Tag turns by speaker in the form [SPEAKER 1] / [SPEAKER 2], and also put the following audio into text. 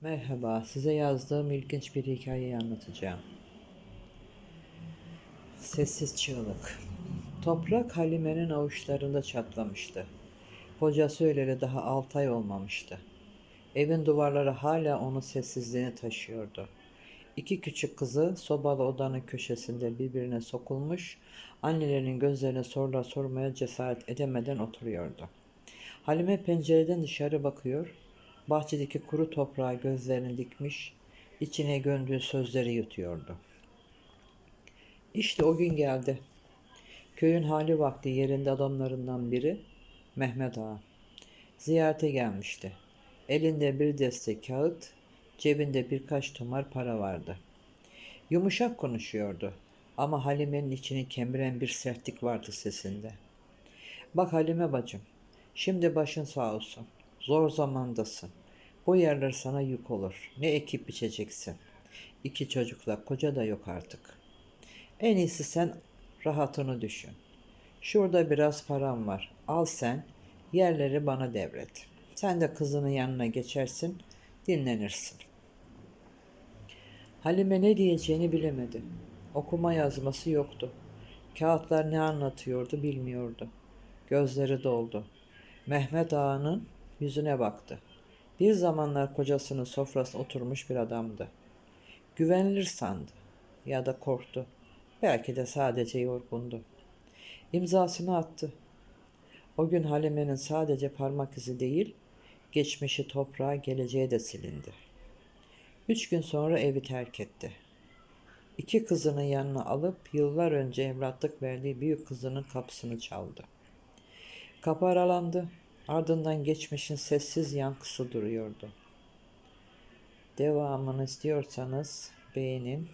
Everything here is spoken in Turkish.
[SPEAKER 1] Merhaba, size yazdığım ilginç bir hikayeyi anlatacağım. Sessiz çığlık. Toprak Halime'nin avuçlarında çatlamıştı. Kocası öleli daha altı ay olmamıştı. Evin duvarları hala onun sessizliğini taşıyordu. İki küçük kızı sobalı odanın köşesinde birbirine sokulmuş, annelerinin gözlerine sorular sormaya cesaret edemeden oturuyordu. Halime pencereden dışarı bakıyor, bahçedeki kuru toprağa gözlerini dikmiş, içine gömdüğü sözleri yutuyordu. İşte o gün geldi. Köyün hali vakti yerinde adamlarından biri Mehmet Ağa. Ziyarete gelmişti. Elinde bir deste kağıt, cebinde birkaç tomar para vardı. Yumuşak konuşuyordu ama Halime'nin içini kemiren bir sertlik vardı sesinde. Bak Halime bacım, şimdi başın sağ olsun. Zor zamandasın. Bu yerler sana yük olur. Ne ekip biçeceksin. İki çocukla koca da yok artık. En iyisi sen rahatını düşün. Şurada biraz param var. Al sen, yerleri bana devret. Sen de kızının yanına geçersin, dinlenirsin. Halime ne diyeceğini bilemedi. Okuma yazması yoktu. Kağıtlar ne anlatıyordu bilmiyordu. Gözleri doldu. Mehmet Ağa'nın yüzüne baktı. Bir zamanlar kocasının sofrasına oturmuş bir adamdı. Güvenilir sandı ya da korktu. Belki de sadece yorgundu. İmzasını attı. O gün Halime'nin sadece parmak izi değil, geçmişi toprağa geleceği de silindi. Üç gün sonra evi terk etti. İki kızını yanına alıp yıllar önce evlatlık verdiği büyük kızının kapısını çaldı. Kapı aralandı. Ardından geçmişin sessiz yankısı duruyordu. Devamını istiyorsanız beğenin,